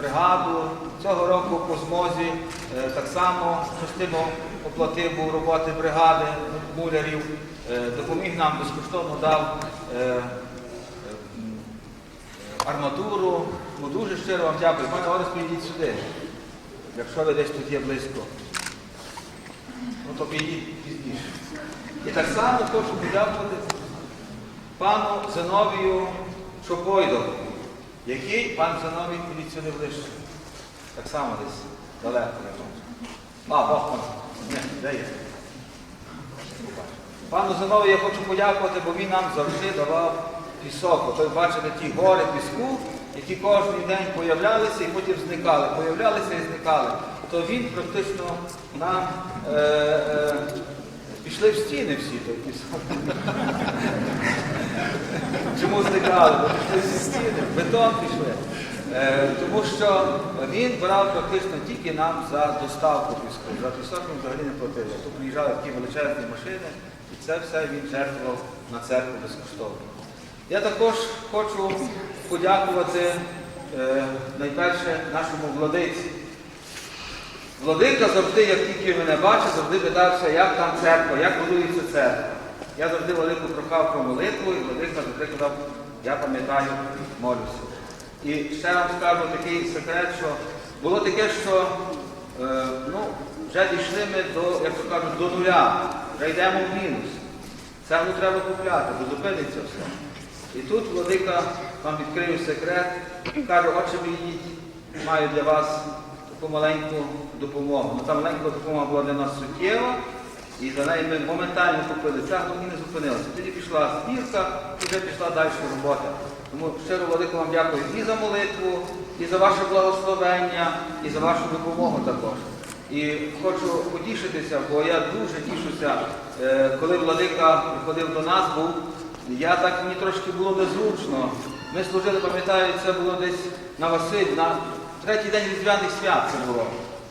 бригаду. Цього року по змозі е, так само частину оплатив був роботи бригади мулярів, е, допоміг нам безкоштовно дав е, арматуру. Ну, дуже щиро вам дякую. Пане Орес, підійдіть сюди, якщо ви десь тут є близько. Ну то підійдіть пізніше. І так само хочу подякувати пану Зиновію Чопойдову, який пан ходіть сюди ближче. Так само десь далеко. А, Бахман. Де є? Пану Зиновію я хочу подякувати, бо він нам завжди давав пісок. Ви бачите ті гори піску, які кожен день появлялися і потім зникали. Появлялися і зникали. То він практично нам е, е, пішли в стіни всі той пісок. Чому зникали? Бетон пішли. Е, тому що він брав практично тільки нам за доставку піску. За пісок він взагалі не платив. Тут приїжджали такі величезні машини, і це все він жертвував на церкву безкоштовно. Я також хочу подякувати е, найперше нашому владиці. Владика завжди, як тільки мене бачить, завжди питався, як там церква, як будується церква. Я завжди владику прохав про молитву, і владика завжди я пам'ятаю, молюся. І ще вам скажу такий секрет, що було таке, що е, ну, вже дійшли ми до, як то кажуть, до нуля, вже йдемо в мінус. Цеглу треба купляти, бо зупиниться все. І тут владика вам відкрию секрет, каже, отче мій, маю для вас таку маленьку допомогу. Ну, та маленька допомога була для нас суттєва, і за неї ми моментально купили цеглу і не зупинилися. Тоді пішла збірка, і вже пішла далі робота. Тому щиро велико вам дякую і за молитву, і за ваше благословення, і за вашу допомогу також. І хочу потішитися, бо я дуже тішуся, е, коли владика приходив до нас, був, я так мені трошки було незручно. Ми служили, пам'ятаю, це було десь на Василь, на третій день різдвяних свят це було.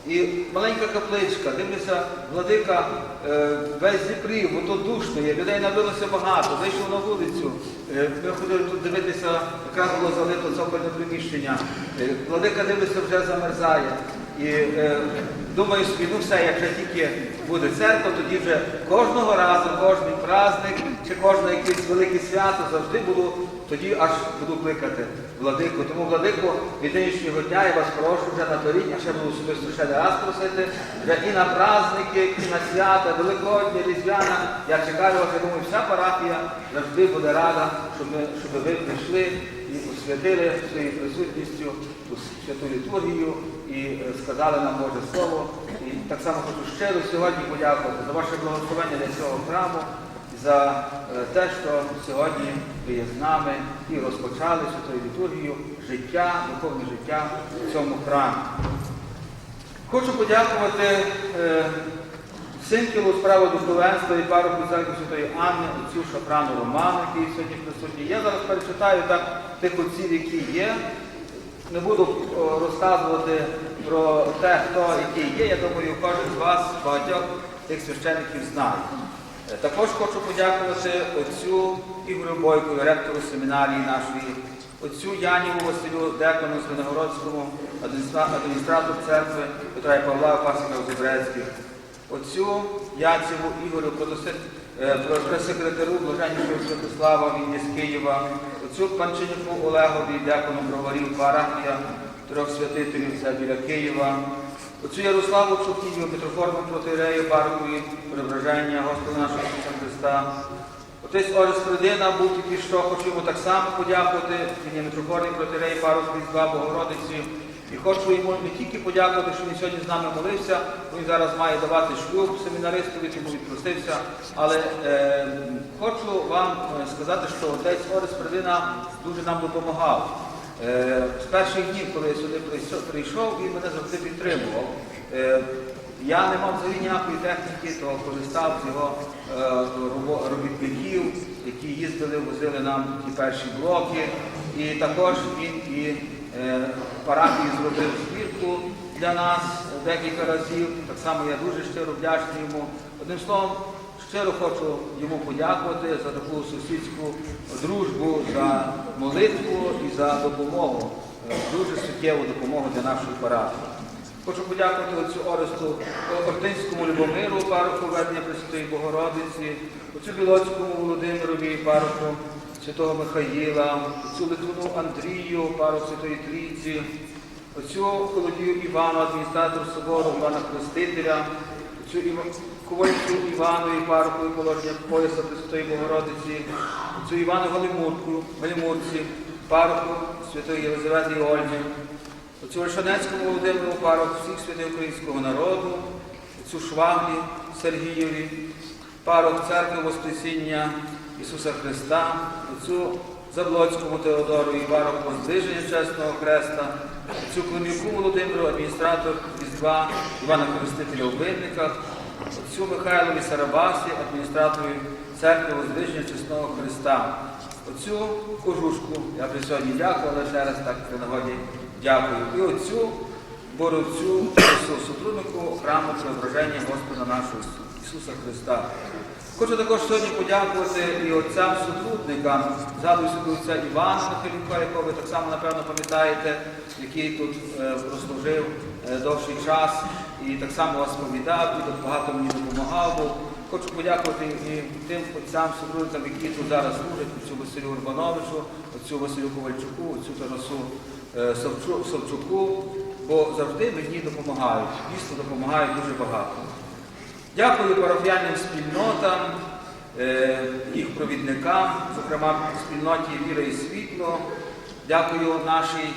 І маленька капличка, дивлюся, владика е, весь зіпрів, бо душно є, людей набилося багато, вийшов на вулицю. Е, ми ходили тут дивитися, якраз було залито цокольне приміщення. Е, владика дивлюся, вже замерзає. І думаю собі, ну все, як вже тільки буде церква, тоді вже кожного разу, кожний праздник чи кожне якесь велике свято завжди буду, тоді аж буду кликати владику. Тому владику від нинішнього дня я вас прошу вже на торік, я ще буду особисто ще не раз просити, вже і на праздники, і на свята, Великодня, Різдвяна. Я чекаю вас, я думаю, вся парафія завжди буде рада, щоб, ми, щоб ви прийшли і освятили своєю присутністю у святу літургію і е, сказали нам Боже Слово. І так само хочу щиро сьогодні подякувати за ваше благословення для цього храму, за е, те, що сьогодні ви є з нами і розпочали святою літургією життя, духовне життя в цьому храмі. Хочу подякувати е, синкілу справи духовенства і пароку церкви Святої Анни, отцю Шафрану Роману, який сьогодні присутній. Я зараз перечитаю так тих отців, які є. Не буду розказувати про те, хто який є. Я думаю, кожен з вас багатьох тих священиків знає. Е, Також хочу подякувати отцю Ігорю Бойкові, ректору семінарії нашої, отцю Яніву Василю Декону Звенигородському, адміністра- адміністратору церкви Петра і Павла Пасика Зубрецьких, отцю Яцеву Ігорю, прес-секретарю Блаженнішого Святослава він є з Києва, отцю Панченюку Олегові, дякону броварів парафія трьох святителів, це біля Києва, отцю Ярославу Чухію, митроформу протирею паркові, преображення Господа нашого Ісуса Христа. Отець Орес Фредина був тільки що, хочу йому так само подякувати, він є митрофорний протирей пару Різдва Богородиці. І хочу йому не тільки подякувати, що він сьогодні з нами молився, він зараз має давати шлюб семінаристові, тому відпросився. Але е, хочу вам е, сказати, що отець Орес Фредина дуже нам допомагав. Е, з перших днів, коли я сюди прийшов- він мене завжди підтримував. Е, я не мав взагалі ніякої техніки, то користав з його е, робітників, які їздили, возили нам ті перші блоки. І також він і парафії зробив збірку для нас декілька разів. Так само я дуже щиро вдячний йому. Одним словом, щиро хочу йому подякувати за таку сусідську дружбу, за молитву і за допомогу. Е, Дуже суттєву допомогу для нашої парафії. Хочу подякувати отцю Оресту Ортинському Любомиру, пароху ведення Пресвятої Богородиці, отцю Білоцькому Володимирові, пароху Святого Михаїла, отцю Литвину Андрію, пароху Святої Трійці, отцю Холодію Івану, адміністратор собору Івана Хрестителя, Іва- Ковальцю Іванові, пароху положення пояса Пресвятої Богородиці, отцю Івану Галимурку, Галимурці, пароху Святої Єлизавети Ольги, Оцю Ольшанецькому Володимиру парох всіх святих українського народу, оцю Шваглі Сергієві, парох церкви Воскресіння Ісуса Христа, оцю Заблоцькому Теодору і парох Воздвиження Чесного Хреста, оцю Климівку Володимиру, адміністратор Різдва Івана Хрестителя у Винниках, отцю Михайлові Сарабасі, адміністратору церкви Воздвиження Чесного Христа. Оцю кожушку я вже сьогодні дякую, але ще раз так при нагоді дякую. І оцю боровцю, Ісусу, сотруднику храму Преображення Господа нашого Ісуса Христа. Хочу також сьогодні подякувати і отцям сотрудникам, згадую собі отця Івана Михайлюка, якого ви так само, напевно, пам'ятаєте, який тут е, прослужив е, довший час і так само вас повідав, і тут багато мені допомагав. Хочу подякувати і тим отцям сотрудникам, які тут зараз служать, отцю Василю Урбановичу, отцю Василю Ковальчуку, отцю Тарасу е, Савчу- Савчуку, бо завжди мені допомагають. Дійсно допомагають дуже багато. Дякую парафіянним спільнотам, е, їх провідникам, зокрема спільноті Віра і Світло. Дякую нашій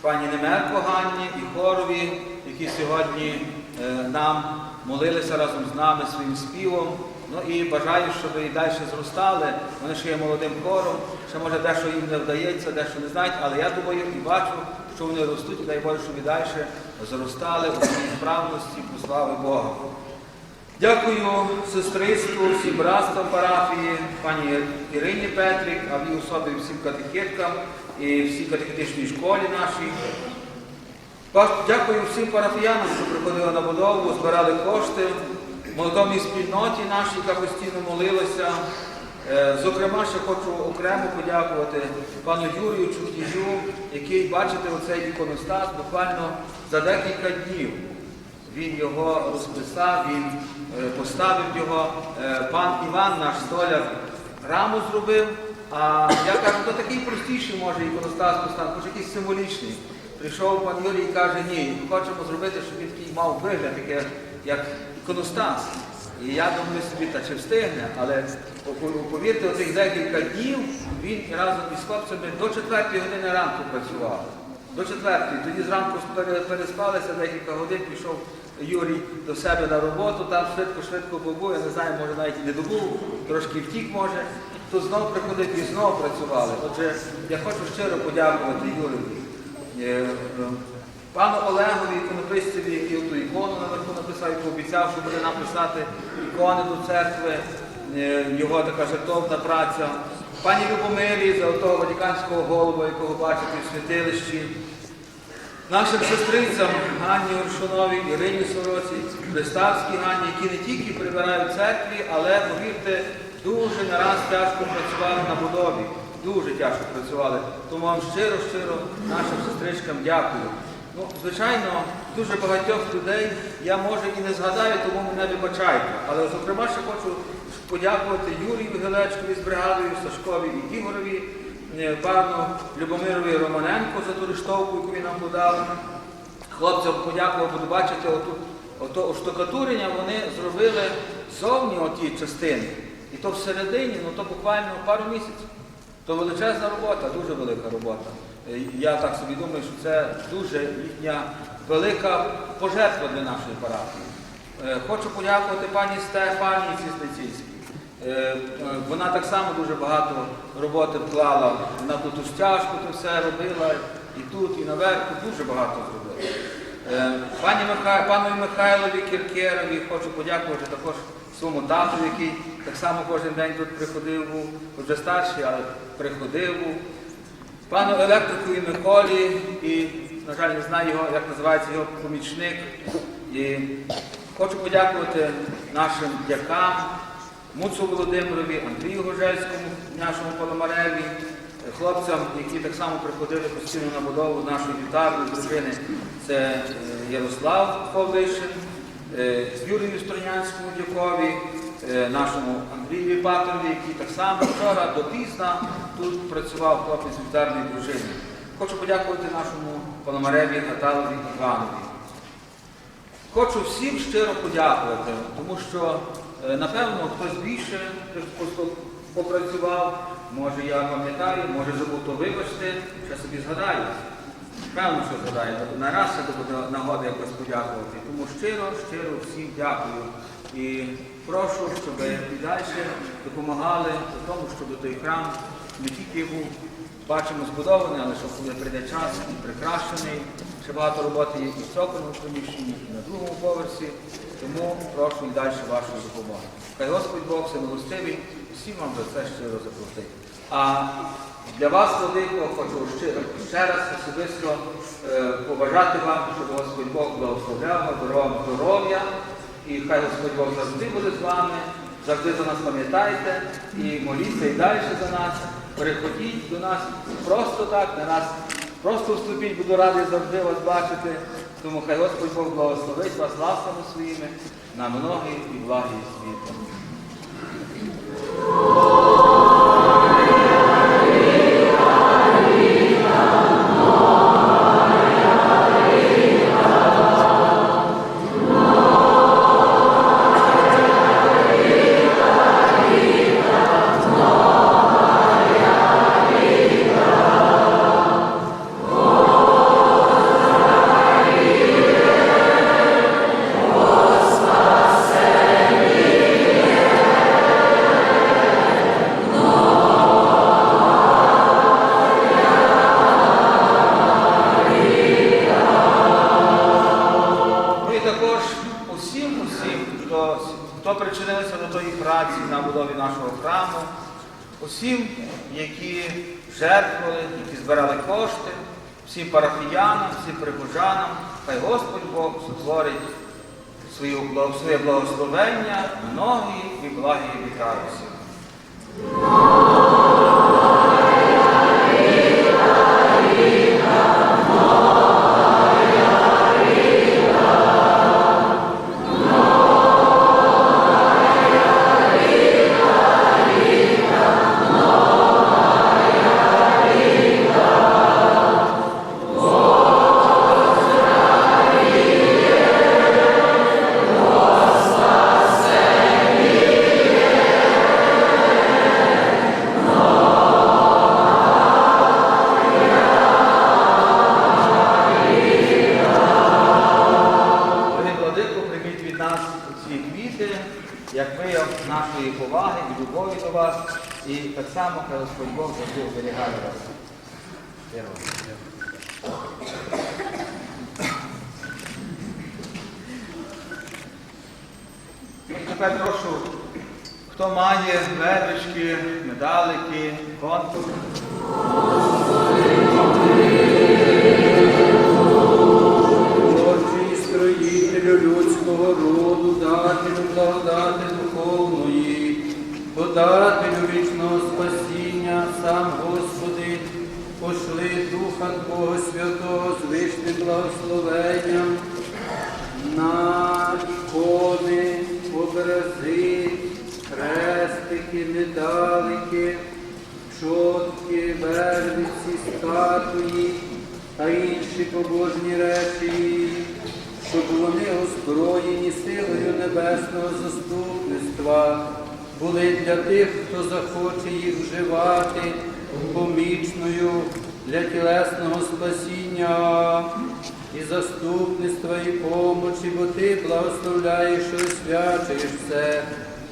пані Немерко Ганні і хорові, які сьогодні е, нам молилися разом з нами своїм співом. Ну і бажаю, щоб і далі зростали. Вони ще є молодим хором, ще може дещо їм не вдається, дещо не знають, але я думаю і бачу, що вони ростуть, і дай Боже, щоб і далі зростали у цій справності, у слави Бога. Дякую сестринству, всім братствам парафії, пані Ірині Петрик, а в її всім катехеткам і всій катехетичній школі нашій. Дякую всім парафіянам, що приходили на будову, збирали кошти, молодомій спільноті нашій, яка постійно молилася. Е, Зокрема, ще хочу окремо подякувати пану Юрію Чухтіжу, який, бачите, оцей іконостас буквально за декілька днів. Він його розписав, він е, поставив його. Е, Пан Іван, наш столяр, раму зробив. А я кажу, то такий простіший може іконостас поставити, хоч якийсь символічний. Прийшов пан Юрій і каже, ні, ми хочемо зробити, щоб він такий мав вигляд, таке, як іконостас. І я думаю собі, та чи встигне, але повірте, оцих декілька днів він разом із хлопцями до 4 години ранку працював. До четвертої. Тоді зранку переспалися декілька годин, пішов Юрій до себе на роботу, там швидко-швидко побув, я не знаю, може навіть і не добув, трошки втік може. Тут знов приходив і знов працювали. Отже, я хочу щиро подякувати Юрію. Е, Пану Олегові, іконописцеві, який ту ікону наверху написав, і пообіцяв, що буде написати ікони до церкви, е, його така жертовна праця. Пані Любомирі, за того Ватиканського голову, якого бачите в святилищі. Нашим сестрицям Ганні Оршуновій, Ірині Сороці, Христавській Ганні, які не тільки прибирають церкві, але, повірте, дуже не раз тяжко працювали на будові. Дуже тяжко працювали. Тому вам щиро-щиро нашим сестричкам дякую. Ну, звичайно, дуже багатьох людей я може і не згадаю, тому мене вибачайте. Але, зокрема, ще хочу подякувати Юрію Гелечкові з бригадою, Сашкові і Ігорові, е, пану Любомирові Романенко за ту рештовку, яку він нам подав. Хлопцям подякував, буду бачити, отут, ото оштукатурення вони зробили зовні оті частини. І то всередині, ну то буквально пару місяців. То величезна робота, дуже велика робота. Е, Я так собі думаю, що це дуже їхня велика пожертва для нашої парафії. Е, Хочу подякувати пані Стефанії Цісницькій. Е, е, Вона так само дуже багато роботи вклала. Вона тут у стяжку то все робила, і тут, і наверху, дуже багато зробила. Е, Пані Миха... Панові Михайлові Кіркерові хочу подякувати також своєму тату, який так само кожен день тут приходив, був, вже старший, але приходив. був. Пану електрику і Миколі, і, на жаль, не знаю його, як називається його помічник. І хочу подякувати нашим дякам, Муцу Володимирові, Андрію Гожельському, нашому Пономареві, хлопцям, які так само приходили постійно на будову нашої вітальної дружини. Це е, Ярослав Павлишин, е, Юрію Стронянському дякові, е, нашому Андрію Патові, який так само вчора допізна тут працював хлопець вітальної дружини. Хочу подякувати нашому Пономареві Наталові Іванові. Хочу всім щиро подякувати, тому що, напевно, хтось більше попрацював, може я пам'ятаю, може забув, то вибачте, ще собі згадаю. Певно, що згадаю, нараз ще буде нагода якось подякувати. Тому щиро, щиро всім дякую. І прошу, щоб і далі допомагали в тому, щоб той храм не тільки був, бачимо, збудований, але щоб коли прийде час, і прикрашений. Ще багато роботи є і в цокольному приміщенні, і на другому поверсі. Тому прошу і далі вашої допомоги. Хай Господь Бог всемилостивий, всім вам за це щиро заплатить. А для вас, великого, хочу щиро ще раз особисто е, побажати вам, щоб Господь Бог благословляв, вам, дарував здоров'я, і хай Господь Бог завжди буде з вами, завжди за нас пам'ятайте і моліться і далі за нас. Приходіть до нас просто так, на нас просто вступіть, буду радий завжди вас бачити. Тому хай Господь Бог благословить вас ласками своїми на многі і благі світло. Праці на будові нашого храму, усім, які жертвували, які збирали кошти, всім парафіянам, всім прибужанам, хай Господь Бог сотворить своє благословення, многі і благі віка всім. Бог завжди оберігає вас. Ну, Тепер прошу, хто має ведочки, медалики, конкурс. Строїтелю людського роду, дателю благодати духовної, подателю вічного спасіння, сам Господи, пошли Духа Твого Святого з вишним благословенням. На ікони, образи, хрестики, медалики, чотки, вервиці, статуї та інші побожні речі, щоб вони озброєні силою небесного заступництва були для тих, хто захоче їх вживати помічною для тілесного спасіння і заступництва і помочі, бо ти благословляєш і освячуєш все,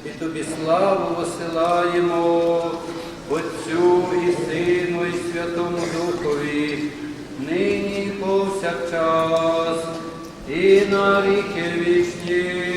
і тобі славу посилаємо Отцю і Сину, і Святому Духові, нині повсякчас, і на віки вічні.